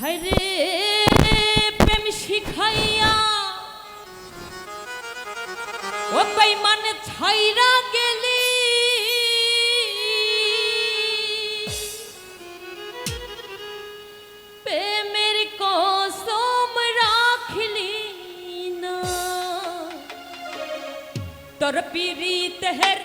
হরে প্রেম শিখাইয়া। ও বেইমান ছাইরা গেলি। প্রেমের কসম রাখলি না। তোর পিরি তেহর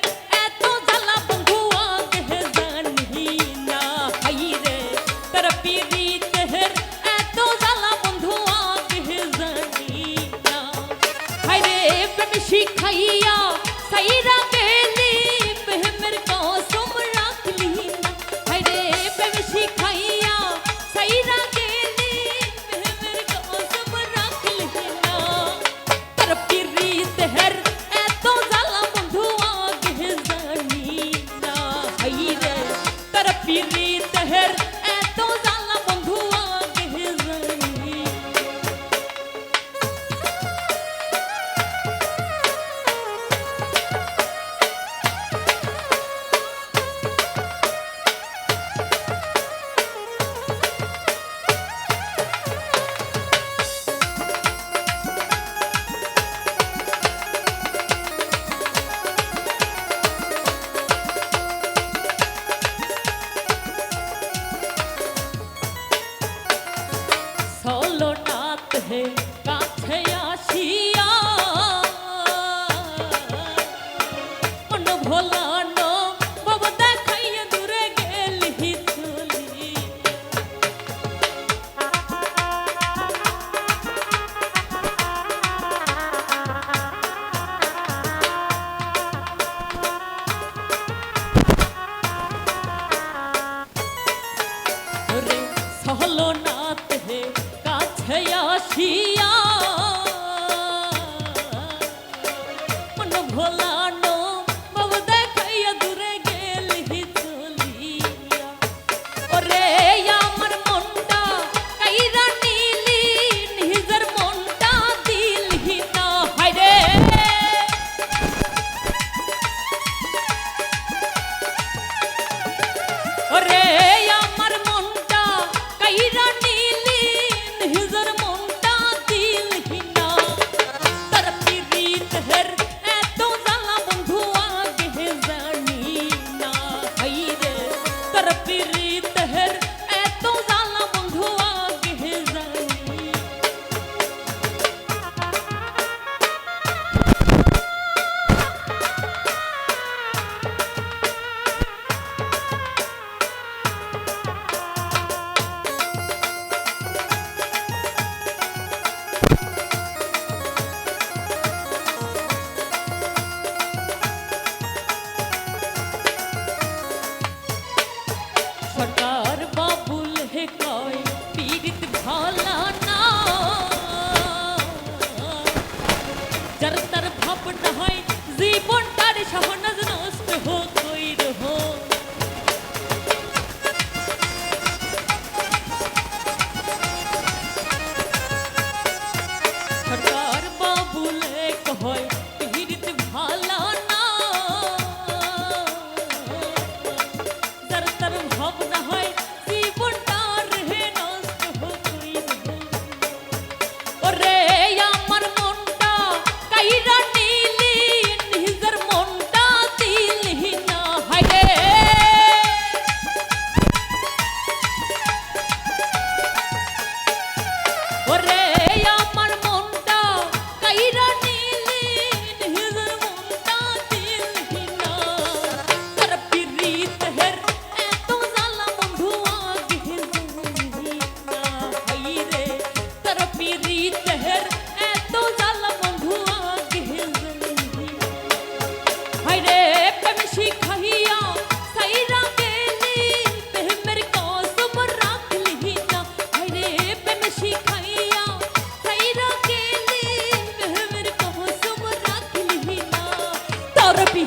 প্রেম শিখাইয়া সাইরা গেলি কাছে আসি। He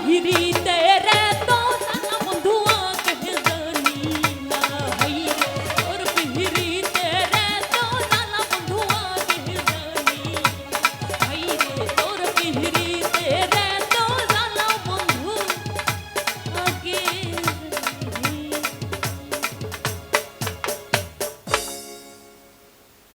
হিরিতে